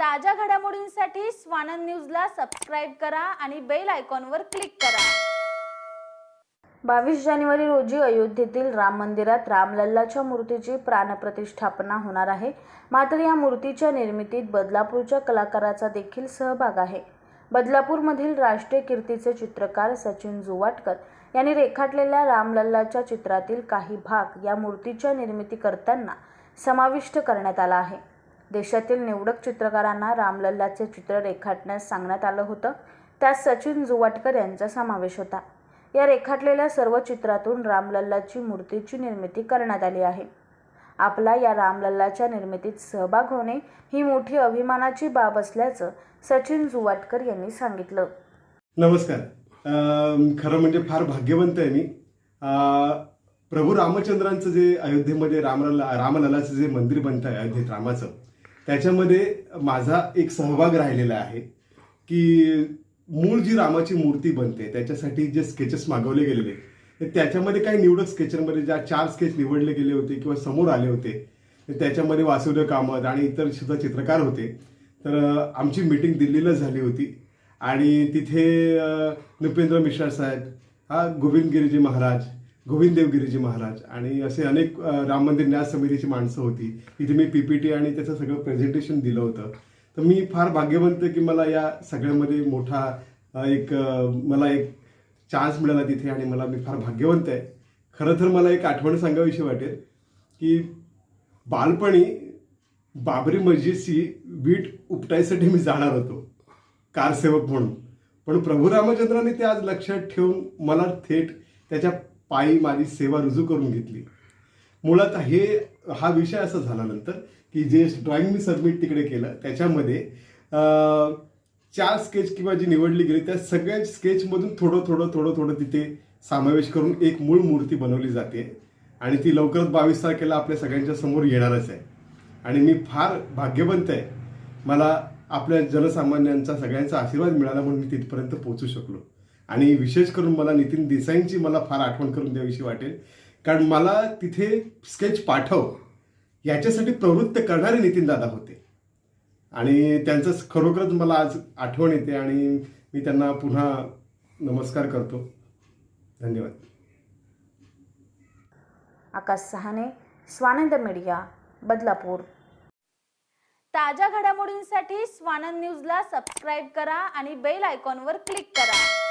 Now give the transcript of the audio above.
ताज्या घडामोडींसाठी स्वानंद न्यूजला सबस्क्राईब करा आणि बेल आयकॉनवर क्लिक करा. बावीस जानेवारी रोजी अयोध्येतील राम मंदिरात रामलल्लाच्या मूर्तीची प्राणप्रतिष्ठापना होणार आहे. मात्र या मूर्तीच्या निर्मितीत बदलापूरच्या कलाकाराचा देखील सहभाग आहे. बदलापूरमधील राष्ट्रीय कीर्तीचे चित्रकार सचिन जुवाटकर यांनी रेखाटलेल्या रामलल्लाच्या चित्रातील काही भाग या मूर्तीच्या निर्मिती करताना समाविष्ट करण्यात आला आहे. देशातील निवडक चित्रकारांना रामलल्लाचे चित्र रेखाटण्यास सांगण्यात आलं होतं. त्यात सचिन जुवाटकर यांचा समावेश होता. या रेखाटलेल्या सर्व चित्रातून रामलल्लाची मूर्तीची निर्मिती करण्यात आली आहे. आपला या रामलल्लाच्या निर्मितीत सहभाग होणे ही मोठी अभिमानाची बाब असल्याचं सचिन जुवाटकर यांनी सांगितलं. नमस्कार. खरं म्हणजे फार भाग्यवंत आहे मी. प्रभू रामचंद्रांचं जे अयोध्येमध्ये रामलला रामलल्लाचं जे मंदिर बनतं आहे अयोध्येत रामाचं त्याच्यामध्ये माझा एक सहभाग राहिलेला आहे की मूळ जी रामाची मूर्ती बनते त्याच्यासाठी जे स्केचेस मागवले गेलेले त्याच्यामध्ये काही निवडक स्केचरमध्ये ज्या चार स्केच निवडले गेले होते किंवा समोर आले होते त्याच्यामध्ये वासुदेव कामत आणि इतर सुद्धा चित्रकार होते. तर आमची मीटिंग दिल्लीला झाली होती आणि तिथे नृपेंद्र मिश्रा साहेब हा गोविंद गिरीजी महाराज गोविंद देवगिरीजी महाराज आणि असे अनेक राम मंदिर न्यास समितीची माणसं होती. तिथे मी पीपीटी आणि त्याचं सगळं प्रेझेंटेशन दिलं होतं. तर मी फार भाग्यवंत आहे की मला या सगळ्यामध्ये मोठा एक मला एक चान्स मिळाला तिथे आणि मला मी फार भाग्यवंत आहे. खरं तर मला एक आठवण सांगावीशी वाटेल की बालपणी बाबरी मस्जिदची वीट उपटायसाठी मी जाणार होतो. कारसेवक म्हणून. पण प्रभू रामचंद्राने ते आज लक्षात ठेवून मला थेट त्याच्या पायी माझी सेवा रुजू करून घेतली. मुळात हे हा विषय असा झाला नंतर की जे ड्रॉइंग मी सबमिट तिकडे केलं त्याच्यामध्ये चार स्केच किंवा जी निवडली गेली त्या सगळ्या स्केचमधून थोडं थोडं थोडं थोडं तिथे समावेश करून एक मूळ मूर्ती बनवली जाते. आणि ती लवकरच बावीस तारखेला आपल्या सगळ्यांच्या समोर येणारच आहे. आणि मी फार भाग्यवंत आहे. मला आपल्या जनसामान्यांचा सगळ्यांचा आशीर्वाद मिळाला म्हणून मी तिथपर्यंत पोहोचू शकलो. आणि विशेष करून मला नितीन देसाईंची मला फार आठवण करून द्याविषयी वाटेल. कारण मला तिथे स्केच पाठव याच्यासाठी प्रवृत्त करणारे नितीन दादा होते. आणि त्यांचं खरोखरच मला आज आठवण येते आणि मी त्यांना पुन्हा नमस्कार करतो. धन्यवाद. आकाश सहाने स्वानंद मीडिया बदलापूर. ताज्या घडामोडींसाठी स्वानंद न्यूजला सबस्क्राईब करा आणि बेल आयकॉनवर क्लिक करा.